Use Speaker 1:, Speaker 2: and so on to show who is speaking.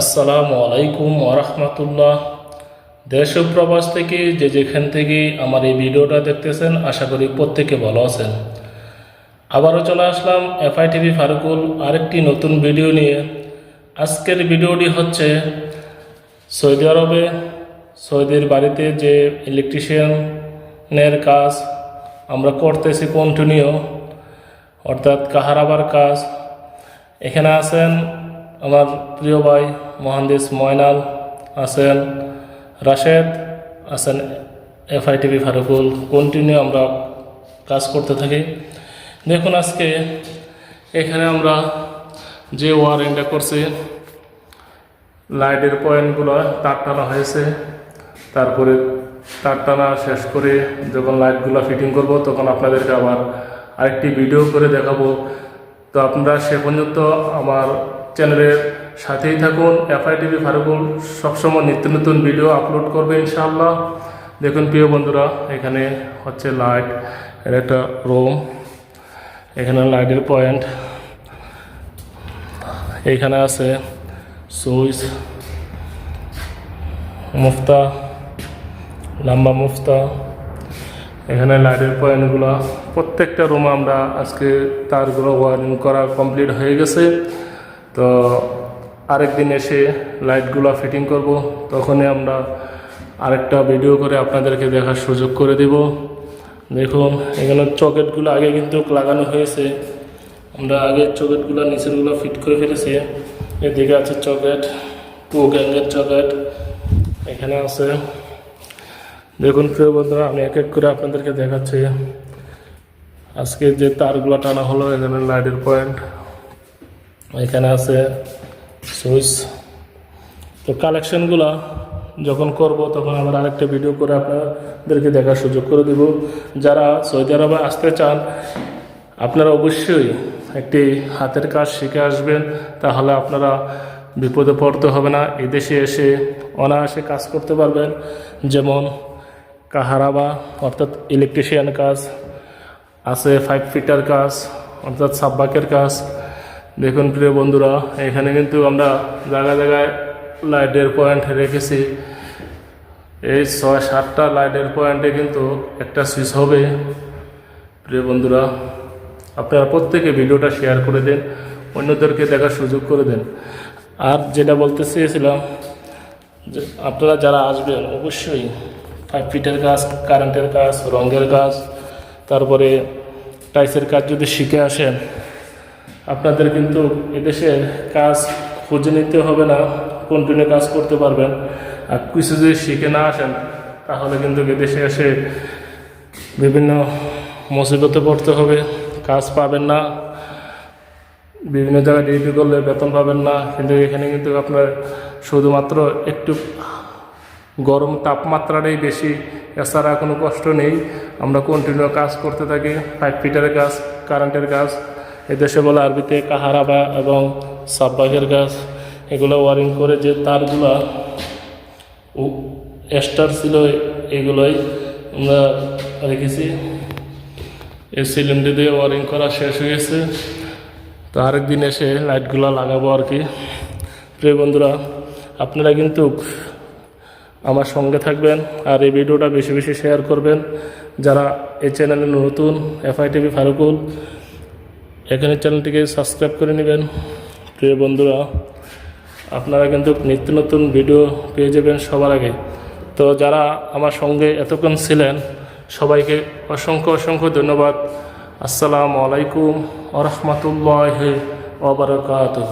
Speaker 1: আসসালামু আলাইকুম ওরহমতুল্লাহ দেশ প্রবাস থেকে যে যেখান থেকে আমার এই ভিডিওটা দেখতেছেন, আশা করি প্রত্যেকে ভালো আছেন। আবারও চলে আসলাম এফআই টিভি ফারুকুল আরেকটি নতুন ভিডিও নিয়ে। আজকের ভিডিওটি হচ্ছে সৌদি আরবে সৌদির বাড়িতে যে ইলেকট্রিশিয়ানের কাজ আমরা করতেছি কন্টিনিউ অর্থাৎ কাহারাবার কাজ, এখানে আছেন আমার প্রিয় ভাই মহান্দিস ময়নাল, আছেন রাশেদ, আছেন এফআই টিভি ফারুকুল কন্টিনিউ আমরা কাজ করতে থাকি। দেখুন আজকে এখানে আমরা যে ওয়ারিংটা করছি লাইটের পয়েন্টগুলো তার টানা হয়েছে। তারপরে তার টানা শেষ করে যখন লাইটগুলো ফিটিং করব, তখন আপনাদেরকে আবার আরেকটি ভিডিও করে দেখাবো। তো আপনারা সে পর্যন্ত আমার চ্যানেলের সাথেই থাকুন এফআই টিভি ফারুকুল সবসময় নিত্য নতুন ভিডিও আপলোড করবে ইনশাআল্লাহ। দেখুন প্রিয় বন্ধুরা, এখানে হচ্ছে লাইটের একটা রুম এখানে লাইটের পয়েন্ট এইখানে আছে সুইচ, মুফতা লম্বা মুফতা, এখানে লাইটের পয়েন্টগুলো প্রত্যেকটা রুমে আমরা আজকে তারগুলো ওয়ারিং করা কমপ্লিট হয়ে গেছে। তো আরেকদিন এসে লাইটগুলো ফিটিং করব, তখনই আমরা আরেকটা ভিডিও করে আপনাদেরকে দেখার সুযোগ করে দিব। দেখুন, এখানে চকেটগুলো আগে কিন্তু লাগানো হয়েছে। আমরা আগে চকেটগুলো, নিচেরগুলো ফিট করে ফেলেছি। এদিকে আছে চকেট টু গ্যাঙ্গের চকেট, এখানে আছে। দেখুন, প্রিয় বন্ধুরা, আমি এক এক করে আপনাদেরকে দেখাচ্ছি। আজকে যে তারগুলো টানা হলো, এখানে লাইটের পয়েন্ট এখানে আছে সুইচ। তো কালেকশনগুলো যখন করব, তখন আমরা আরেকটা ভিডিও করে আপনাদেরকে দেখার সুযোগ করে দেব। যারা সৌদি আরবে আসতে চান, আপনারা অবশ্যই একটি হাতের কাজ শিখে আসবেন, তাহলে আপনারা বিপদে পড়তে হবে না। এদেশে এসে অনায়াসে কাজ করতে পারবেন। যেমন কাহারাবা, অর্থাৎ ইলেকট্রিশিয়ান কাজ, আছে ফাইভ ফিটার কাজ, অর্থাৎ সাব্বাকের কাজ দেখুন প্রিয় বন্ধুরা, এখানে কিন্তু আমরা জায়গায় জায়গায় লাইটের পয়েন্ট রেখেছি। এই ছয়, সাতটা লাইটের পয়েন্টে কিন্তু একটা সুইচ হবে। প্রিয় বন্ধুরা, আপনারা প্রত্যেকে ভিডিওটা শেয়ার করে দেন, অন্যদেরকে দেখার সুযোগ করে দেন। আর যেটা বলতে চেয়েছিলাম, যে আপনারা যারা আসবেন, অবশ্যই ফাইভ ফিটের কাজ কারেন্টের কাজ, রঙের কাজ, তারপরে টাইসের কাজ যদি শিখে আসেন আপনাদের কিন্তু এদেশে কাজ খুঁজে নিতে হবে না কন্টিনিউ কাজ করতে পারবেন। আর কিছু যদি শিখে না আসেন, তাহলে কিন্তু এদেশে এসে বিভিন্ন মুসিবতে পড়তে হবে, কাজ পাবেন না। বিভিন্ন জায়গায় ডিউটি করলে বেতন পাবেন না, কিন্তু এখানে কিন্তু আপনার শুধুমাত্র একটু গরম তাপমাত্রাটাই বেশি, এছাড়া কোনো কষ্ট নেই। আমরা কন্টিনিউ কাজ করতে থাকি পাইপ ফিটারের কাজ কারেন্টের কাজ। এদেশে বলে আরবিতে কাহারাবা এবং সাব্বাকের গাছ, এগুলো ওয়ারিং করে যে তারগুলা এস্টার ছিল, এগুলোই আমরা রেখেছি। এই সিলিন্ডি দিয়ে ওয়ারিং করা শেষ হয়ে গেছে। তো আরেকদিন এসে লাইটগুলো লাগাবো আর কি। প্রিয় বন্ধুরা, আপনারা কিন্তু আমার সঙ্গে থাকবেন আর এই ভিডিওটা বেশি বেশি শেয়ার করবেন। যারা এই চ্যানেলে নতুন এফআইটিভি ফারুকুল এখানে চ্যানেলটিকে সাবস্ক্রাইব করে নেবেন। প্রিয় বন্ধুরা, আপনারা কিন্তু নিত্য নতুন ভিডিও পেয়ে যাবেন সবার আগে। তো যারা আমার সঙ্গে এতক্ষণ ছিলেন, সবাইকে অসংখ্য অসংখ্য ধন্যবাদ। আসসালামু আলাইকুম আ রহমতুল্লাহ ওবরাকাতুহ